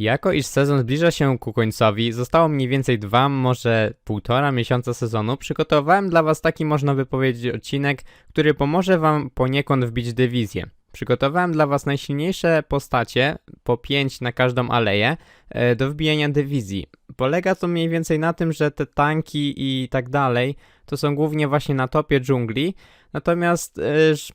Jako iż sezon zbliża się ku końcowi, zostało mniej więcej dwa, może półtora miesiąca sezonu, przygotowałem dla Was taki, można by powiedzieć, odcinek, który pomoże Wam poniekąd wbić dywizję. Przygotowałem dla Was najsilniejsze postacie, po 5 na każdą aleję, e, do wbijania dywizji. Polega to mniej więcej na tym, że te tanki i tak dalej to są głównie właśnie na topie dżungli, Natomiast y,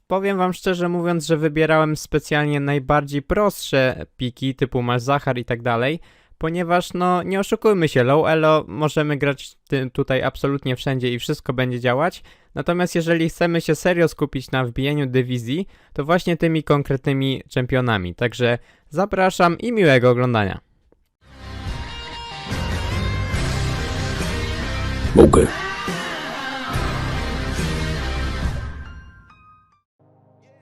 powiem wam szczerze mówiąc, że wybierałem specjalnie najbardziej prostsze piki typu Malzahar i tak dalej, ponieważ no nie oszukujmy się, low elo możemy grać tutaj absolutnie wszędzie i wszystko będzie działać. Natomiast jeżeli chcemy się serio skupić na wbijaniu dywizji, to właśnie tymi konkretnymi czempionami. Także zapraszam i miłego oglądania. Mogę.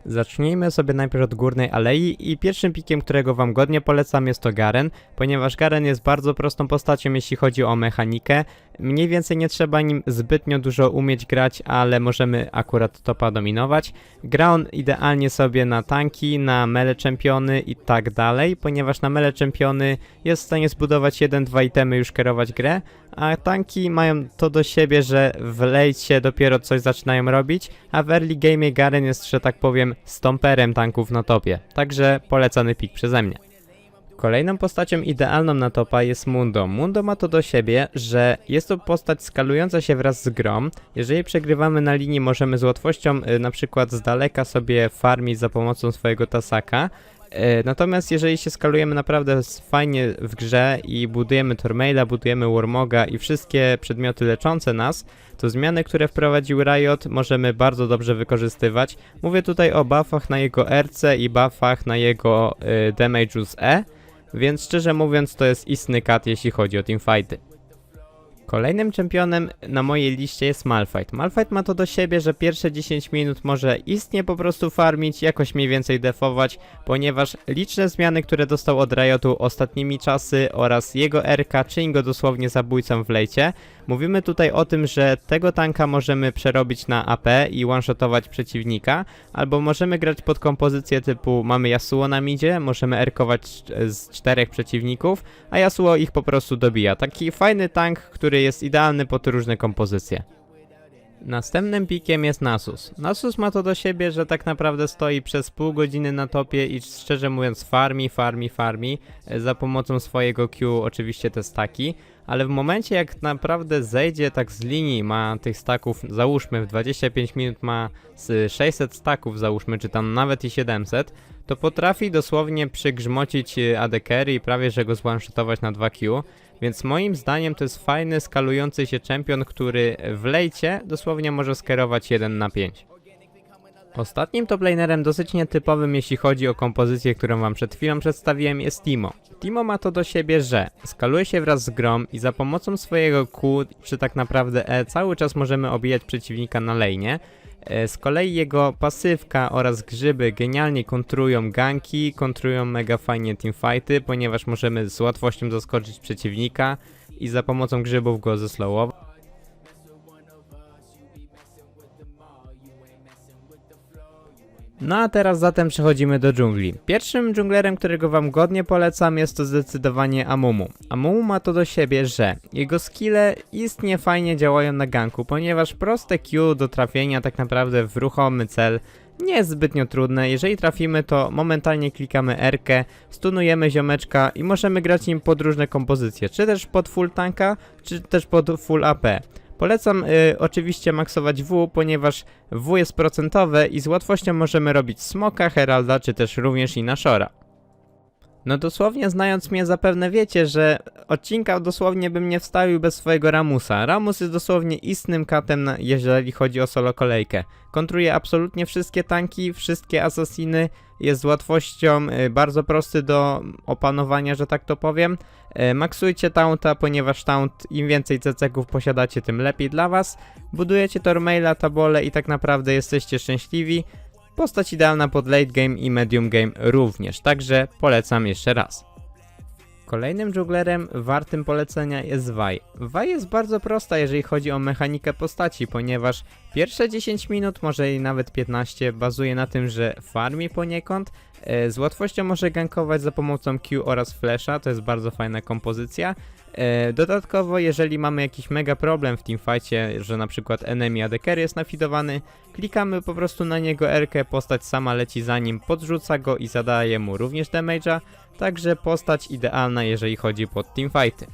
Zacznijmy sobie najpierw od górnej alei i pierwszym pikiem, którego wam godnie polecam jest to Garen, ponieważ Garen jest bardzo prostą postacią jeśli chodzi o mechanikę. Mniej więcej nie trzeba nim zbytnio dużo umieć grać, ale możemy akurat topa dominować. Gra on idealnie sobie na tanki, na mele czempiony i tak dalej, ponieważ na mele czempiony jest w stanie zbudować 1-2 itemy już kierować grę, a tanki mają to do siebie, że w lejcie dopiero coś zaczynają robić, a w early game Garen jest, że tak powiem, stomperem tanków na topie. Także polecany pik przeze mnie. Kolejną postacią idealną na topa jest Mundo. Mundo ma to do siebie, że jest to postać skalująca się wraz z grom. Jeżeli przegrywamy na linii, możemy z łatwością y, na przykład z daleka sobie farmić za pomocą swojego tasaka. Y, Natomiast jeżeli się skalujemy naprawdę fajnie w grze i budujemy Tormaila, budujemy Warmoga i wszystkie przedmioty leczące nas, to zmiany, które wprowadził Riot możemy bardzo dobrze wykorzystywać. Mówię tutaj o buffach na jego RC i buffach na jego y, damage'u z E, więc szczerze mówiąc to jest istny kat jeśli chodzi o teamfighty. Kolejnym czempionem na mojej liście jest Malphite. Malphite ma to do siebie, że pierwsze 10 minut może istnie po prostu farmić, jakoś mniej więcej defować, ponieważ liczne zmiany, które dostał od Riotu ostatnimi czasy oraz jego RK czyni go dosłownie zabójcą w lejcie. Mówimy tutaj o tym, że tego tanka możemy przerobić na AP i one-shotować przeciwnika, albo możemy grać pod kompozycję typu mamy Yasuo na midzie, możemy erkować z czterech przeciwników, a Yasuo ich po prostu dobija. Taki fajny tank, który jest idealny pod różne kompozycje. Następnym pikiem jest Nasus. Nasus ma to do siebie, że tak naprawdę stoi przez pół godziny na topie i szczerze mówiąc farmi, farmi, farmi e, za pomocą swojego Q oczywiście te staki, ale w momencie jak naprawdę zejdzie tak z linii, ma tych staków, załóżmy w 25 minut ma z 600 staków załóżmy, czy tam nawet i 700, to potrafi dosłownie przygrzmocić e, AD carry i prawie że go zwanshotować na 2Q, więc moim zdaniem to jest fajny, skalujący się czempion, który w lejcie dosłownie może skierować 1 na 5. Ostatnim toplanerem dosyć nietypowym jeśli chodzi o kompozycję, którą wam przed chwilą przedstawiłem jest Timo. Timo ma to do siebie, że skaluje się wraz z grom i za pomocą swojego Q, czy tak naprawdę E, cały czas możemy obijać przeciwnika na lejnie. E, Z kolei jego pasywka oraz grzyby genialnie kontrują ganki, kontrują mega fajnie teamfighty, ponieważ możemy z łatwością zaskoczyć przeciwnika i za pomocą grzybów go zeslowować. No a teraz zatem przechodzimy do dżungli. Pierwszym dżunglerem, którego wam godnie polecam jest to zdecydowanie Amumu. Amumu ma to do siebie, że jego skille istnie fajnie działają na ganku, ponieważ proste Q do trafienia tak naprawdę w ruchomy cel nie jest zbytnio trudne. Jeżeli trafimy, to momentalnie klikamy R, stunujemy ziomeczka i możemy grać nim pod różne kompozycje, czy też pod full tanka, czy też pod full AP. Polecam y, oczywiście maksować W, ponieważ W jest procentowe i z łatwością możemy robić Smoka, Heralda, czy też również i Nashora. No dosłownie znając mnie zapewne wiecie, że odcinka dosłownie bym nie wstawił bez swojego Ramusa. Ramus jest dosłownie istnym katem, na, jeżeli chodzi o solo kolejkę. Kontruje absolutnie wszystkie tanki, wszystkie asasiny, jest z łatwością y, bardzo prosty do opanowania, że tak to powiem. E, Maksujcie taunta, ponieważ taunt im więcej ceceków posiadacie, tym lepiej dla was. Budujecie Tormaila, tabole i tak naprawdę jesteście szczęśliwi. Postać idealna pod late game i medium game również, także polecam jeszcze raz. Kolejnym dżunglerem wartym polecenia jest Vi. Vi jest bardzo prosta, jeżeli chodzi o mechanikę postaci, ponieważ pierwsze 10 minut, może i nawet 15, bazuje na tym, że farmi poniekąd, e, z łatwością może gankować za pomocą Q oraz Flasha, to jest bardzo fajna kompozycja. E, Dodatkowo, jeżeli mamy jakiś mega problem w teamfightie, że na przykład enemy AD carry jest nafidowany, klikamy po prostu na niego R-kę, postać sama leci za nim, podrzuca go i zadaje mu również damage'a, także postać idealna, jeżeli chodzi pod teamfighty.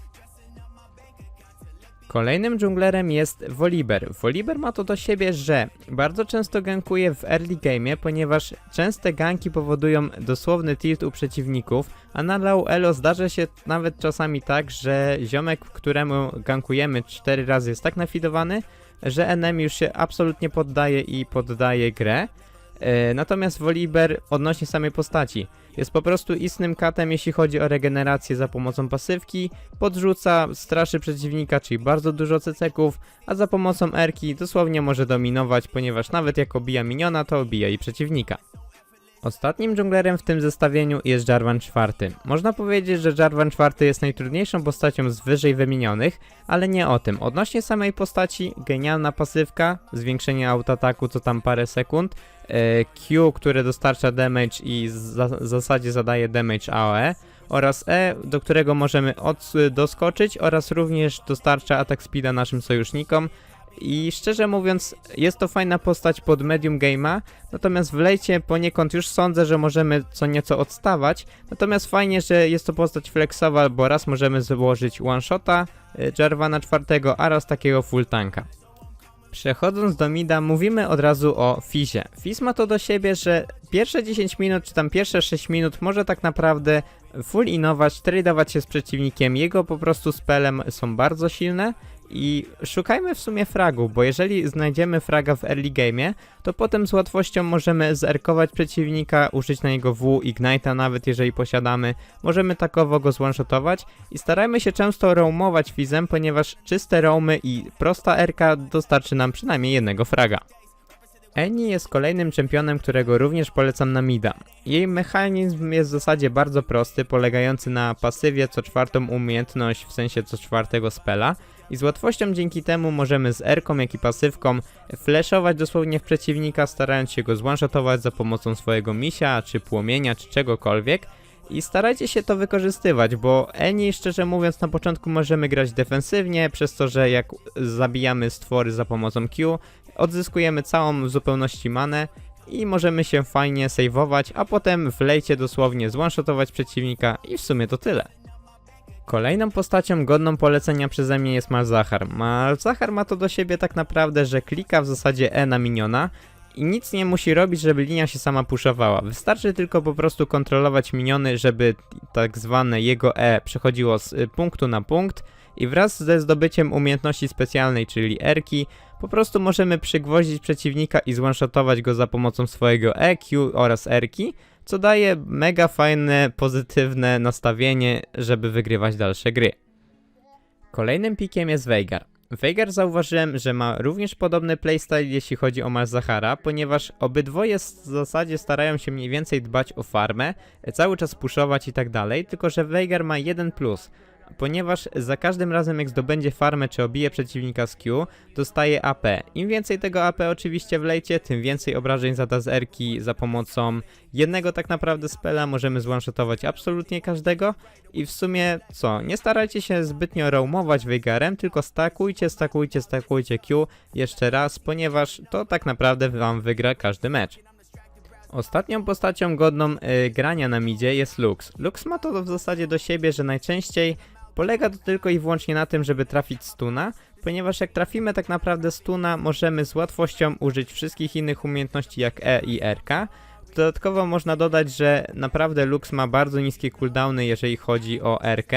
Kolejnym dżunglerem jest Volibear. Volibear ma to do siebie, że bardzo często gankuje w early game, ponieważ częste ganki powodują dosłowny tilt u przeciwników, a na low elo zdarza się nawet czasami tak, że ziomek, któremu gankujemy 4 razy jest tak nafidowany, że enemy już się absolutnie poddaje i poddaje grę. E, Natomiast Volibear odnośnie samej postaci jest po prostu istnym katem, jeśli chodzi o regenerację za pomocą pasywki, podrzuca, straszy przeciwnika, czyli bardzo dużo ceceków, a za pomocą erki dosłownie może dominować, ponieważ nawet jak obija miniona, to obija i przeciwnika. Ostatnim dżunglerem w tym zestawieniu jest Jarvan IV. Można powiedzieć, że Jarvan IV jest najtrudniejszą postacią z wyżej wymienionych, ale nie o tym. Odnośnie samej postaci, genialna pasywka, zwiększenie autoataku co tam parę sekund, e, Q, które dostarcza damage i w zasadzie zadaje damage AOE oraz E, do którego możemy doskoczyć oraz również dostarcza atak speeda naszym sojusznikom. I szczerze mówiąc, jest to fajna postać pod medium game'a, natomiast w lejcie poniekąd już sądzę, że możemy co nieco odstawać. Natomiast fajnie, że jest to postać flexowa, bo raz możemy złożyć one-shota y, Jarvana czwartego, a raz takiego full tanka. Przechodząc do mida, mówimy od razu o Fizie. Fizz ma to do siebie, że pierwsze 10 minut, czy tam pierwsze 6 minut może tak naprawdę full inować, tradeować się z przeciwnikiem. Jego po prostu spelem są bardzo silne i szukajmy w sumie fragów, bo jeżeli znajdziemy fraga w early game, to potem z łatwością możemy zerkować przeciwnika, użyć na niego W, Ignite'a nawet jeżeli posiadamy, możemy takowo go zwanshotować i starajmy się często roamować Fizem, ponieważ czyste roamy i prosta RK dostarczy nam przynajmniej jednego fraga. Eni jest kolejnym czempionem, którego również polecam na mida. Jej mechanizm jest w zasadzie bardzo prosty, polegający na pasywie co czwartą umiejętność, w sensie co czwartego spela i z łatwością dzięki temu możemy z R-ką jak i pasywką flashować dosłownie w przeciwnika, starając się go zwanshotować za pomocą swojego misia, czy płomienia, czy czegokolwiek. I starajcie się to wykorzystywać, bo Eni, szczerze mówiąc, na początku możemy grać defensywnie, przez to, że jak zabijamy stwory za pomocą Q, odzyskujemy całą w zupełności manę i możemy się fajnie saveować, a potem w lejcie dosłownie zwanshotować przeciwnika i w sumie to tyle. Kolejną postacią godną polecenia przeze mnie jest Malzahar. Malzahar ma to do siebie tak naprawdę, że klika w zasadzie E na miniona i nic nie musi robić, żeby linia się sama puszowała. Wystarczy tylko po prostu kontrolować miniony, żeby tak zwane jego E przechodziło z y, punktu na punkt i wraz ze zdobyciem umiejętności specjalnej, czyli Erki, po prostu możemy przygwoździć przeciwnika i zwanshotować go za pomocą swojego EQ oraz Erki, co daje mega fajne, pozytywne nastawienie, żeby wygrywać dalsze gry. Kolejnym pikiem jest Veigar. Veigar zauważyłem, że ma również podobny playstyle jeśli chodzi o Malzahara, ponieważ obydwoje w zasadzie starają się mniej więcej dbać o farmę, cały czas puszować i tak dalej, tylko że Veigar ma jeden plus, ponieważ za każdym razem jak zdobędzie farmę czy obije przeciwnika z Q, dostaje AP. Im więcej tego AP oczywiście wlejcie, tym więcej obrażeń zada z Erki za pomocą jednego tak naprawdę spela możemy zwanshotować absolutnie każdego i w sumie co, nie starajcie się zbytnio roamować Veigarem, tylko stakujcie, stakujcie, stakujcie Q jeszcze raz, ponieważ to tak naprawdę wam wygra każdy mecz. Ostatnią postacią godną y, grania na midzie jest Lux. Lux ma to w zasadzie do siebie, że najczęściej polega to tylko i wyłącznie na tym, żeby trafić stuna, ponieważ jak trafimy tak naprawdę stuna, możemy z łatwością użyć wszystkich innych umiejętności jak E i RK. Dodatkowo można dodać, że naprawdę Lux ma bardzo niskie cooldowny, jeżeli chodzi o RK,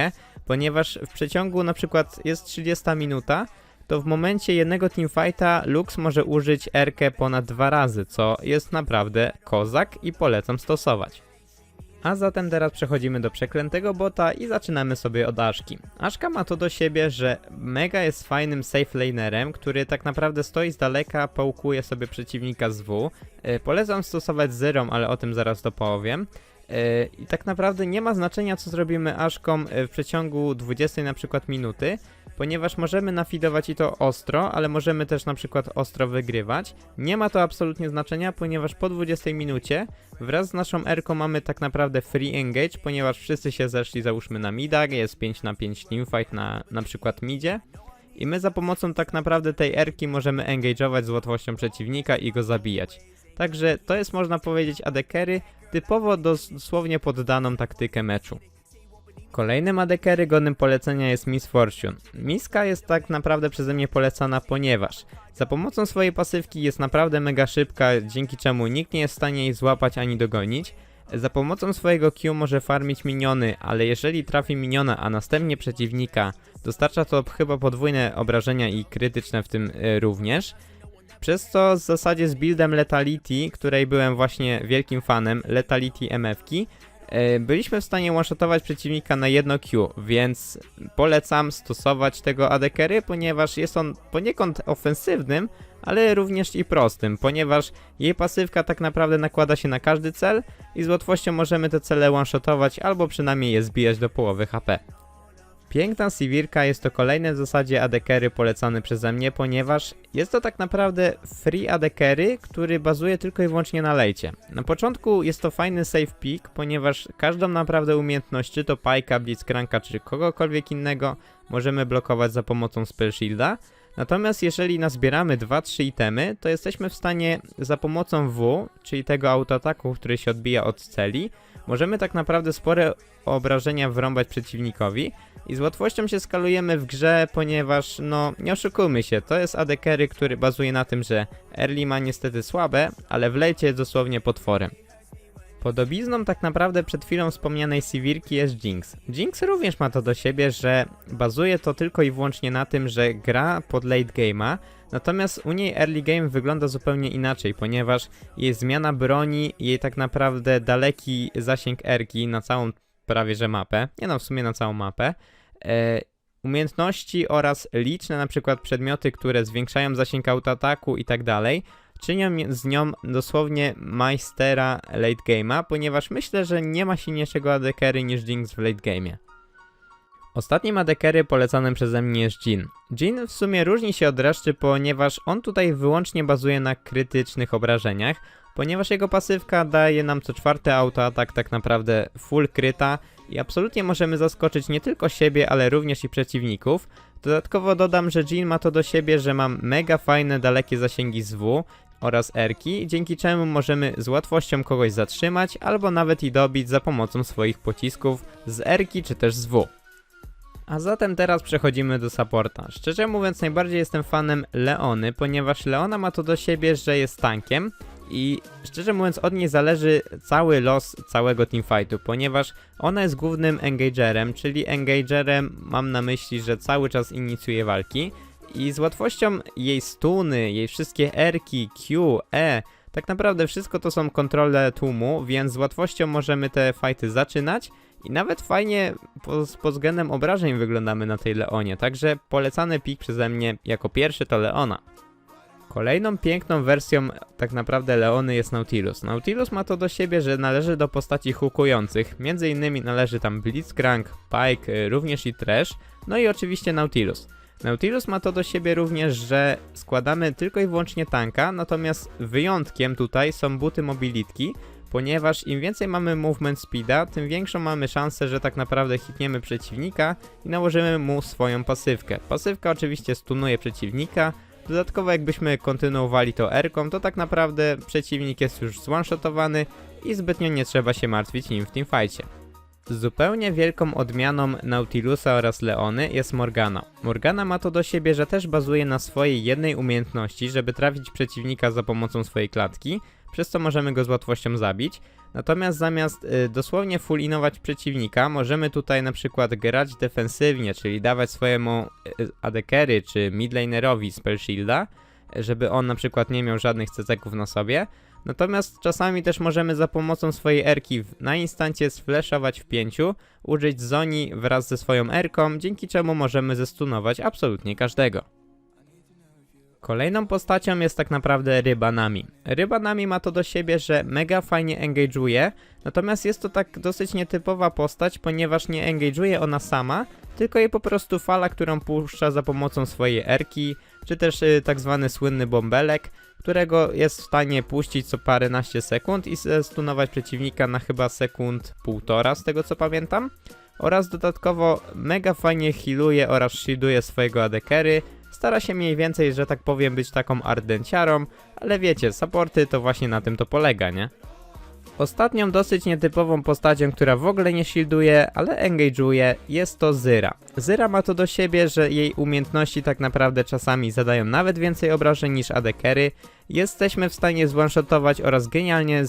ponieważ w przeciągu na przykład jest 30 minuta, to w momencie jednego teamfighta Lux może użyć RK ponad dwa razy, co jest naprawdę kozak i polecam stosować. A zatem teraz przechodzimy do przeklętego bota i zaczynamy sobie od Aszki. Aszka ma to do siebie, że mega jest fajnym safe lanerem, który tak naprawdę stoi z daleka, pałkuje sobie przeciwnika z W. E, Polecam stosować Zyrą, ale o tym zaraz dopowiem. E, I tak naprawdę nie ma znaczenia, co zrobimy Aszką e, w przeciągu 20 na przykład minuty, ponieważ możemy nafidować i to ostro, ale możemy też na przykład ostro wygrywać. Nie ma to absolutnie znaczenia, ponieważ po 20 minucie wraz z naszą Erką mamy tak naprawdę free engage, ponieważ wszyscy się zeszli załóżmy na midach, jest 5 na 5 teamfight na na przykład midzie. I my za pomocą tak naprawdę tej erki możemy engage'ować z łatwością przeciwnika i go zabijać. Także to jest można powiedzieć adekery typowo dosłownie poddaną taktykę meczu. Kolejnym adekery godnym polecenia jest Miss Fortune. Miska jest tak naprawdę przeze mnie polecana, ponieważ za pomocą swojej pasywki jest naprawdę mega szybka, dzięki czemu nikt nie jest w stanie jej złapać ani dogonić. Za pomocą swojego Q może farmić miniony, ale jeżeli trafi miniona, a następnie przeciwnika, dostarcza to chyba podwójne obrażenia i krytyczne w tym y, również. Przez co w zasadzie z buildem Letality, której byłem właśnie wielkim fanem, Letality MF-ki, e, byliśmy w stanie one-shotować przeciwnika na jedno Q, więc polecam stosować tego adekery, ponieważ jest on poniekąd ofensywnym, ale również i prostym, ponieważ jej pasywka tak naprawdę nakłada się na każdy cel i z łatwością możemy te cele one-shotować albo przynajmniej je zbijać do połowy HP. Piękna Sivirka jest to kolejne w zasadzie adekery polecany przeze mnie, ponieważ jest to tak naprawdę free adekery, który bazuje tylko i wyłącznie na lejcie. Na początku jest to fajny safe pick, ponieważ każdą naprawdę umiejętność, czy to Pajka, Blitzcranka, czy kogokolwiek innego, możemy blokować za pomocą Spell Shielda. Natomiast jeżeli nazbieramy 2-3 itemy, to jesteśmy w stanie za pomocą W, czyli tego autoataku, który się odbija od celi, możemy tak naprawdę spore obrażenia wrąbać przeciwnikowi, i z łatwością się skalujemy w grze, ponieważ, no, nie oszukujmy się, to jest AD carry, który bazuje na tym, że early ma niestety słabe, ale w lejcie jest dosłownie potworem. Podobizną tak naprawdę przed chwilą wspomnianej Sivirki jest Jinx. Jinx również ma to do siebie, że bazuje to tylko i wyłącznie na tym, że gra pod late game'a, natomiast u niej early game wygląda zupełnie inaczej, ponieważ jej zmiana broni, jej tak naprawdę daleki zasięg erki na całą prawie że mapę, nie no w sumie na całą mapę, e, umiejętności oraz liczne na przykład przedmioty, które zwiększają zasięg autoataku i tak dalej, czynią z nią dosłownie majstera late game'a, ponieważ myślę, że nie ma silniejszego adekery niż Jinx w late game'ie. Ostatnim adekery polecanym przeze mnie jest Jin. Jin w sumie różni się od reszty, ponieważ on tutaj wyłącznie bazuje na krytycznych obrażeniach, ponieważ jego pasywka daje nam co czwarty autoatak tak naprawdę full kryta i absolutnie możemy zaskoczyć nie tylko siebie, ale również i przeciwników. Dodatkowo dodam, że Jin ma to do siebie, że mam mega fajne dalekie zasięgi z W oraz Erki, dzięki czemu możemy z łatwością kogoś zatrzymać albo nawet i dobić za pomocą swoich pocisków z Erki czy też z W. A zatem teraz przechodzimy do supporta. Szczerze mówiąc najbardziej jestem fanem Leony, ponieważ Leona ma to do siebie, że jest tankiem, i szczerze mówiąc od niej zależy cały los całego teamfightu, ponieważ ona jest głównym engagerem, czyli engagerem mam na myśli, że cały czas inicjuje walki i z łatwością jej stuny, jej wszystkie Rki, Q, E, tak naprawdę wszystko to są kontrole tłumu, więc z łatwością możemy te fighty zaczynać i nawet fajnie pod, pod względem obrażeń wyglądamy na tej Leonie, także polecany pik przeze mnie jako pierwszy to Leona. Kolejną piękną wersją tak naprawdę Leony jest Nautilus. Nautilus ma to do siebie, że należy do postaci hukujących, między innymi należy tam Blitzcrank, Pike, również i Trash, no i oczywiście Nautilus. Nautilus ma to do siebie również, że składamy tylko i wyłącznie tanka, natomiast wyjątkiem tutaj są buty mobilitki, ponieważ im więcej mamy movement speeda, tym większą mamy szansę, że tak naprawdę hitniemy przeciwnika i nałożymy mu swoją pasywkę. Pasywka oczywiście stunuje przeciwnika, Dodatkowo jakbyśmy kontynuowali to R-ką, to tak naprawdę przeciwnik jest już zone-shotowany i zbytnio nie trzeba się martwić nim w teamfightie. Zupełnie wielką odmianą Nautilusa oraz Leony jest Morgana. Morgana ma to do siebie, że też bazuje na swojej jednej umiejętności, żeby trafić przeciwnika za pomocą swojej klatki, przez co możemy go z łatwością zabić. Natomiast zamiast y, dosłownie fullinować przeciwnika, możemy tutaj na przykład grać defensywnie, czyli dawać swojemu y, adekery czy midlanerowi spell shielda, żeby on na przykład nie miał żadnych cezeków na sobie. Natomiast czasami też możemy za pomocą swojej erki na instancie sflashować w pięciu, użyć zoni wraz ze swoją erką, dzięki czemu możemy zestunować absolutnie każdego. Kolejną postacią jest tak naprawdę Ryba Nami. Ryba Nami ma to do siebie, że mega fajnie engage'uje, natomiast jest to tak dosyć nietypowa postać, ponieważ nie engage'uje ona sama, tylko jej po prostu fala, którą puszcza za pomocą swojej erki, czy też y, tak zwany słynny bąbelek, którego jest w stanie puścić co paręnaście sekund i stunować przeciwnika na chyba sekund półtora, z tego co pamiętam. Oraz dodatkowo mega fajnie healuje oraz shielduje swojego adekery, Stara się mniej więcej, że tak powiem, być taką ardenciarą, ale wiecie, supporty to właśnie na tym to polega, nie? Ostatnią dosyć nietypową postacią, która w ogóle nie shielduje, ale engage'uje, jest to Zyra. Zyra ma to do siebie, że jej umiejętności tak naprawdę czasami zadają nawet więcej obrażeń niż adekery. Jesteśmy w stanie zwanshotować oraz genialnie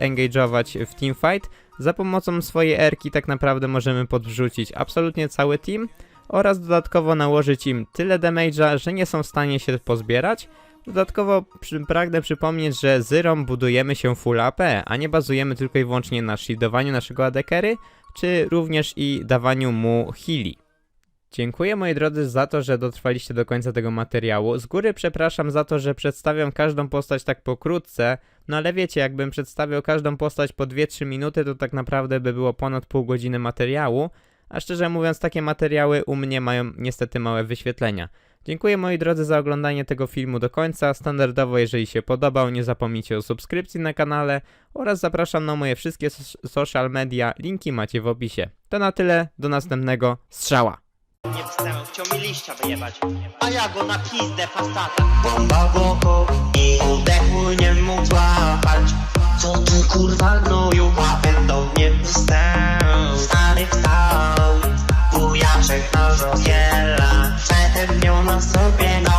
engage'ować w teamfight. Za pomocą swojej erki tak naprawdę możemy podwrzucić absolutnie cały team oraz dodatkowo nałożyć im tyle damage'a, że nie są w stanie się pozbierać. Dodatkowo przy, pragnę przypomnieć, że Zyrą budujemy się full AP, a nie bazujemy tylko i wyłącznie na shieldowaniu naszego adekery, czy również i dawaniu mu heali. Dziękuję moi drodzy za to, że dotrwaliście do końca tego materiału. Z góry przepraszam za to, że przedstawiam każdą postać tak pokrótce, no ale wiecie, jakbym przedstawiał każdą postać po 2-3 minuty, to tak naprawdę by było ponad pół godziny materiału, a szczerze mówiąc takie materiały u mnie mają niestety małe wyświetlenia. Dziękuję moi drodzy za oglądanie tego filmu do końca. Standardowo jeżeli się podobał nie zapomnijcie o subskrypcji na kanale oraz zapraszam na moje wszystkie so- social media, linki macie w opisie. To na tyle, do następnego, strzała! Nie wstałem, chciał mi liścia wyjebać. A ja go na pizdę Bomba w oko i oddechu nie mógł złapać Co ty kurwa gnoju łapę do mnie wstał Stary wstał Wujaczek na żogiela Sợ biết đâu.